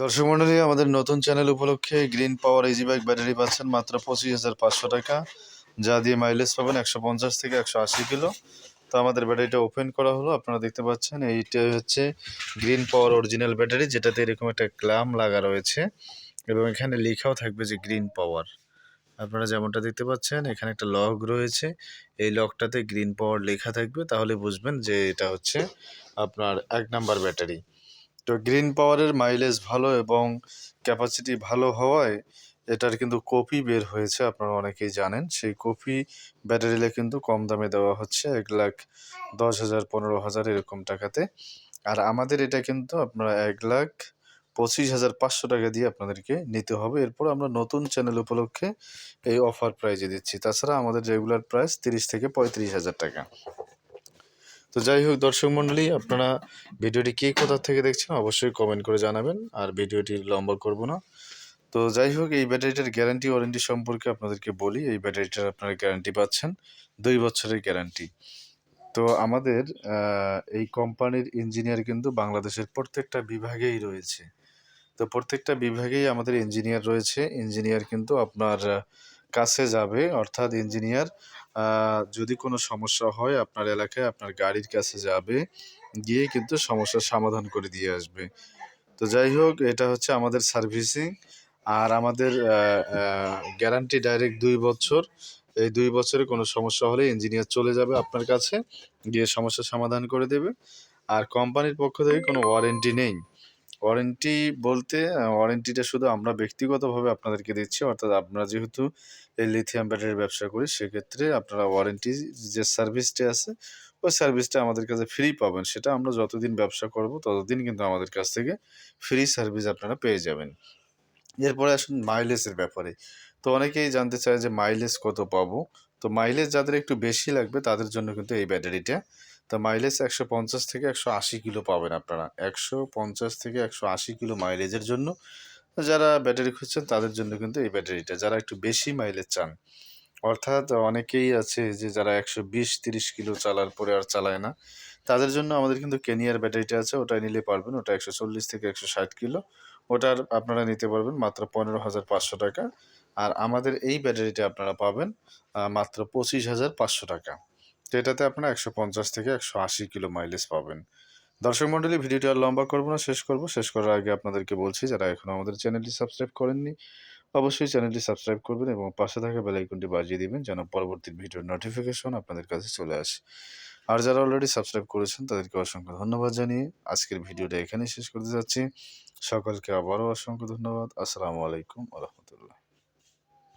দর্শক মন্ডলী, আমাদের নতুন চ্যানেল উপলক্ষে Green Power easy bike battery পাচ্ছেন মাত্র পঁচিশ হাজার পাঁচশো টাকা, যা দিয়ে মাইলেজ পাবেন একশো পঞ্চাশ থেকে একশো আশি কিলো। তো আমাদের ব্যাটারিটা ওপেন করা হলো, আপনারা দেখতে পাচ্ছেন, এইটা হচ্ছে গ্রিন পাওয়ার অরিজিনাল ব্যাটারি যেটাতে এরকম একটা ক্লাম লাগা রয়েছে, এবং এখানে লেখাও থাকবে যে গ্রিন পাওয়ার আপনারা যেমনটা দেখতে পাচ্ছেন, এখানে একটা লক রয়েছে, এই লকটাতে গ্রিন পাওয়ার লেখা থাকবে, তাহলে বুঝবেন যে এটা হচ্ছে আপনার এক নাম্বার ব্যাটারি তো গ্রিন পাওয়ারের মাইলেজ ভালো এবং ক্যাপাসিটি ভালো হওয়ায় এটার কিন্তু কপি বের হয়েছে, আপনারা অনেকেই জানেন। সেই কপি ব্যাটারিলে কিন্তু কম দামে দেওয়া হচ্ছে, এক লাখ দশ হাজার, পনেরো হাজার এরকম টাকাতে। আর আমাদের এটা কিন্তু আপনারা এক লাখ পঁচিশ হাজার পাঁচশো টাকা দিয়ে আপনাদেরকে নিতে হবে। এরপর আমরা নতুন চ্যানেল উপলক্ষে এই অফার প্রাইজে দিচ্ছি। তাছাড়া আমাদের রেগুলার প্রাইস তিরিশ থেকে পঁয়ত্রিশ হাজার টাকা। তো যাই হোক, দর্শক মণ্ডলী, আপনারা ভিডিওটি কে কোথা থেকে দেখছেন অবশ্যই কমেন্ট করে জানাবেন, আর ভিডিওটি লম্বা করব না। তো যাই হোক, এই ব্যাটারিটার গ্যারান্টি ওয়ারেন্টি সম্পর্কে আপনাদেরকে বলি, এই ব্যাটারিটার আপনারা গ্যারান্টি পাচ্ছেন, দুই বছরের গ্যারান্টি তো আমাদের এই কোম্পানির ইঞ্জিনিয়ার কিন্তু বাংলাদেশের প্রত্যেকটা বিভাগেই রয়েছে। তো প্রত্যেকটা বিভাগেই আমাদের ইঞ্জিনিয়ার রয়েছে। ইঞ্জিনিয়ার কিন্তু আপনার কাছে যাবে, অর্থাৎ ইঞ্জিনিয়ার যদি কোনো সমস্যা হয় আপনার এলাকায়, আপনার গাড়ির কাছে যাবে, গিয়ে কিন্তু সমস্যার সমাধান করে দিয়ে আসবে। তো যাই হোক, এটা হচ্ছে আমাদের সার্ভিসিং আর আমাদের গ্যারান্টি ডাইরেক্ট দুই বছর। এই দুই বছরে কোনো সমস্যা হলে ইঞ্জিনিয়ার চলে যাবে আপনার কাছে, গিয়ে সমস্যার সমাধান করে দেবে। আর কোম্পানির পক্ষ থেকে কোনো ওয়ারেন্টি নেই। ওয়ারেন্টি বলতে ওয়ারেন্টিটা শুধু আমরা ব্যক্তিগতভাবে আপনাদেরকে দিচ্ছি, অর্থাৎ আপনারা যেহেতু এই লিথিয়াম ব্যাটারির ব্যবসা করি, সেক্ষেত্রে আপনারা ওয়ারেন্টি যে সার্ভিসটি আছে, ওই সার্ভিসটা আমাদের কাছে ফ্রি পাবেন। সেটা আমরা যতদিন ব্যবসা করব, ততদিন কিন্তু আমাদের কাছ থেকে ফ্রি সার্ভিস আপনারা পেয়ে যাবেন। এরপরে আসুন মাইলেজের ব্যাপারে। তো অনেকেই জানতে চায় যে মাইলেজ কত পাবো? তো মাইলেজ যাদের একটু বেশি লাগবে, তাদের জন্য কিন্তু এই ব্যাটারিটা তো মাইলেজ একশো পঞ্চাশ থেকে একশো আশি কিলো পাবেন আপনারা। একশো পঞ্চাশ থেকে একশো আশি কিলো মাইলেজের জন্য যারা ব্যাটারি খুঁজছেন তাদের জন্য কিন্তু এই ব্যাটারিটা যারা একটু বেশি মাইলেজ চান, অর্থাৎ অনেকেই আছে যে যারা একশো বিশ, তিরিশ কিলো চালার পরে আর চালায় না, তাদের জন্য আমাদের কিন্তু কেনিয়ার ব্যাটারিটা আছে ওটা নিলে পারবেন। ওটা একশো চল্লিশ থেকে একশো ষাট কিলো, ওটার আপনারা নিতে পারবেন মাত্র পনেরো হাজার পাঁচশো টাকা। আর আমাদের এই ব্যাটারিটা আপনারা পাবেন মাত্র পঁচিশ হাজার পাঁচশো টাকা। এটাতে আপনারা একশো পঞ্চাশ থেকে একশো আশি কিলো মাইলেজ পাবেন। দর্শক মণ্ডলী, ভিডিওটি আর লম্বা করব না, শেষ করব। শেষ করার আগে আপনাদেরকে বলছি, যারা এখনও আমাদের চ্যানেলটি সাবস্ক্রাইব করেননি, অবশ্যই চ্যানেলটি সাবস্ক্রাইব করবেন এবং পাশে থাকা বেল আইকনটি বাজিয়ে দিবেন, যেন পরবর্তী ভিডিওর নোটিফিকেশন আপনাদের কাছে চলে আসে। আর যারা অলরেডি সাবস্ক্রাইব করেছেন, তাদেরকে অসংখ্য ধন্যবাদ জানিয়ে আজকের ভিডিওটা এখানেই শেষ করতে যাচ্ছি। সকলকে আবারও অসংখ্য ধন্যবাদ। আসসালামু আলাইকুম আ রহমতুল্লাহ।